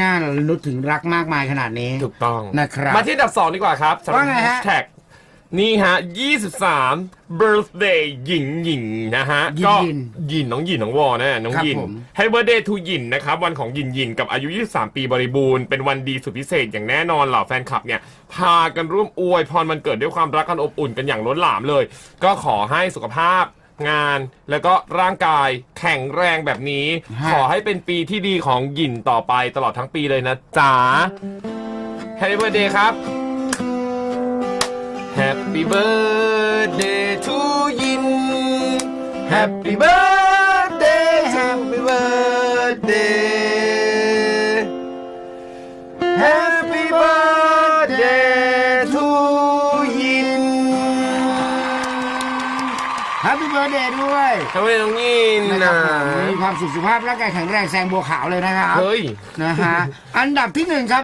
น่านึกถึงรักมากมายขนาดนี้ถูกต้อง นะครับ มาที่อันดับ 2 ดีกว่าครับสำหรับว่าไงฮะแท็กนี่ฮะ 23 birthday หยินหยินนะฮะหยินก็หยินหยินน้องหยินน้องวอนะน้องครับหยินผม ให้ birthday to หยินนะครับ วันของหยินหยินกับอายุ 23 ปีบริบูรณ์ เป็นวันดีสุดพิเศษอย่างแน่นอนเหล่าแฟนคลับเนี่ย พากันร่วมอวยพรมันเกิดด้วยความรักกันอบอุ่นกันอย่างล้นหลามเลย ก็ขอให้สุขภาพ งาน แล้วก็ร่างกายแข็งแรงแบบนี้ ฮะ ขอให้เป็นปีที่ดีของหยินต่อไปตลอดทั้งปีเลยนะจ๊ะ Happy birthday ครับ Happy birthday to ยิน Happy birthday Happy birthday แฮปปี้เบิร์ดเดย์ด้วยทำไมน้องยินนะคนะรับผมมีความสุขสุขภาพร่างกายแข็งแรงแซงบัวขาวเลยนะครับเฮ้ย นะฮะ อันดับที่หนึ่งครับ